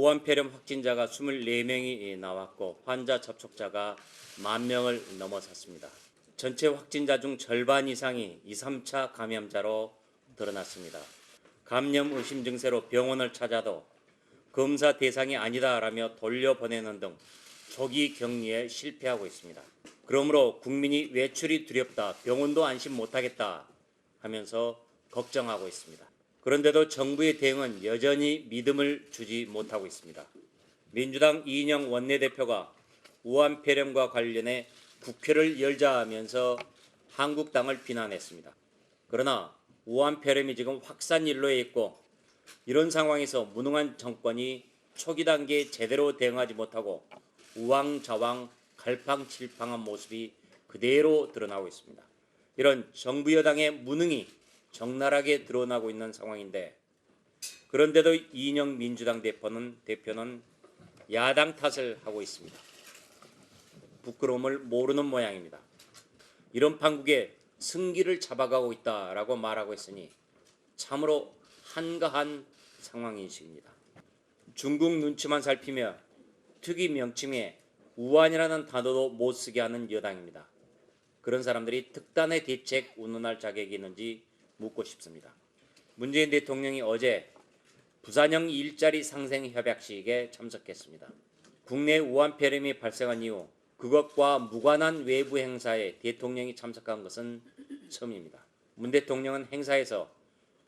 오한폐렴 확진자가 24명이 나왔고 환자 접촉자가 만 명을 넘어섰습니다. 전체 확진자 중 절반 이상이 2, 3차 감염자로 드러났습니다. 감염 의심 증세로 병원을 찾아도 검사 대상이 아니다라며 돌려보내는 등 조기 격리에 실패하고 있습니다. 그러므로 국민이 외출이 두렵다, 병원도 안심 못하겠다 하면서 걱정하고 있습니다. 그런데도 정부의 대응은 여전히 믿음을 주지 못하고 있습니다. 민주당 이인영 원내대표가 우한 폐렴과 관련해 국회를 열자 하면서 한국당을 비난했습니다. 그러나 우한 폐렴이 지금 확산 일로에 있고 이런 상황에서 무능한 정권이 초기 단계에 제대로 대응하지 못하고 우왕좌왕 갈팡질팡한 모습이 그대로 드러나고 있습니다. 이런 정부 여당의 무능이 적나라하게 드러나고 있는 상황인데 그런데도 이인영 민주당 대표는 대표는 야당 탓을 하고 있습니다. 부끄러움을 모르는 모양입니다. 이런 판국에 승기를 잡아가고 있다라고 말하고 있으니 참으로 한가한 상황인식입니다. 중국 눈치만 살피며 특이 명칭에 우한이라는 단어도 못 쓰게 하는 여당입니다. 그런 사람들이 특단의 대책 운운할 자격이 있는지 묻고 싶습니다. 문재인 대통령이 어제 부산형 일자리 상생 협약식에 참석했습니다. 국내 우한폐렴이 발생한 이후 그것과 무관한 외부 행사에 대통령이 참석한 것은 처음입니다. 문 대통령은 행사에서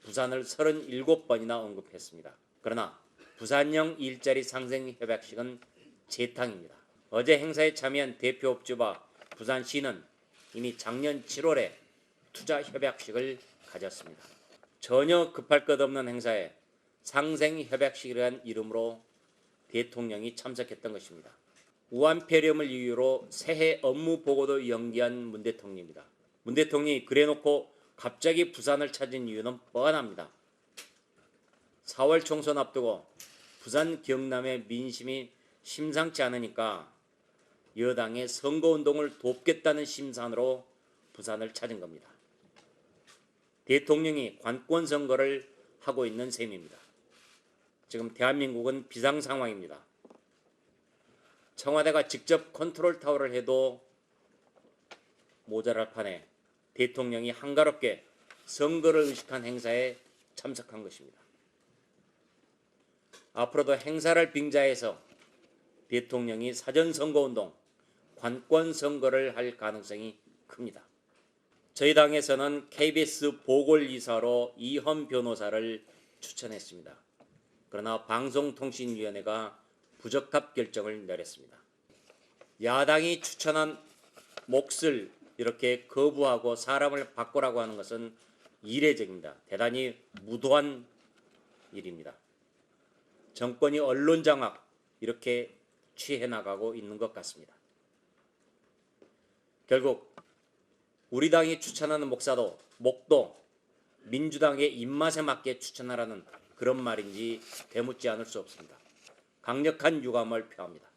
부산을 37번이나 언급했습니다. 그러나 부산형 일자리 상생 협약식은 재탕입니다. 어제 행사에 참여한 대표 업주와 부산시는 이미 작년 7월에 투자 협약식을 가졌습니다. 전혀 급할 것 없는 행사에 상생 협약식이라는 이름으로 대통령이 참석했던 것입니다. 우한 폐렴을 이유로 새해 업무 보고도 연기한 문 대통령입니다. 문 대통령이 그래놓고 갑자기 부산을 찾은 이유는 뻔합니다. 4월 총선 앞두고 부산 경남의 민심이 심상치 않으니까 여당의 선거운동을 돕겠다는 심산으로 부산을 찾은 겁니다. 대통령이 관권 선거를 하고 있는 셈입니다. 지금 대한민국은 비상 상황입니다. 청와대가 직접 컨트롤 타워를 해도 모자랄 판에 대통령이 한가롭게 선거를 의식한 행사에 참석한 것입니다. 앞으로도 행사를 빙자해서 대통령이 사전 선거운동, 관권 선거를 할 가능성이 큽니다. 저희 당에서는 KBS 보궐이사로 이현 변호사를 추천했습니다. 그러나 방송통신위원회가 부적합 결정을 내렸습니다. 야당이 추천한 몫을 이렇게 거부하고 사람을 바꾸라고 하는 것은 이례적입니다. 대단히 무도한 일입니다. 정권이 언론 장악 이렇게 취해 나가고 있는 것 같습니다. 결국 우리 당이 추천하는 목사도 목도 민주당의 입맛에 맞게 추천하라는 그런 말인지 되묻지 않을 수 없습니다. 강력한 유감을 표합니다.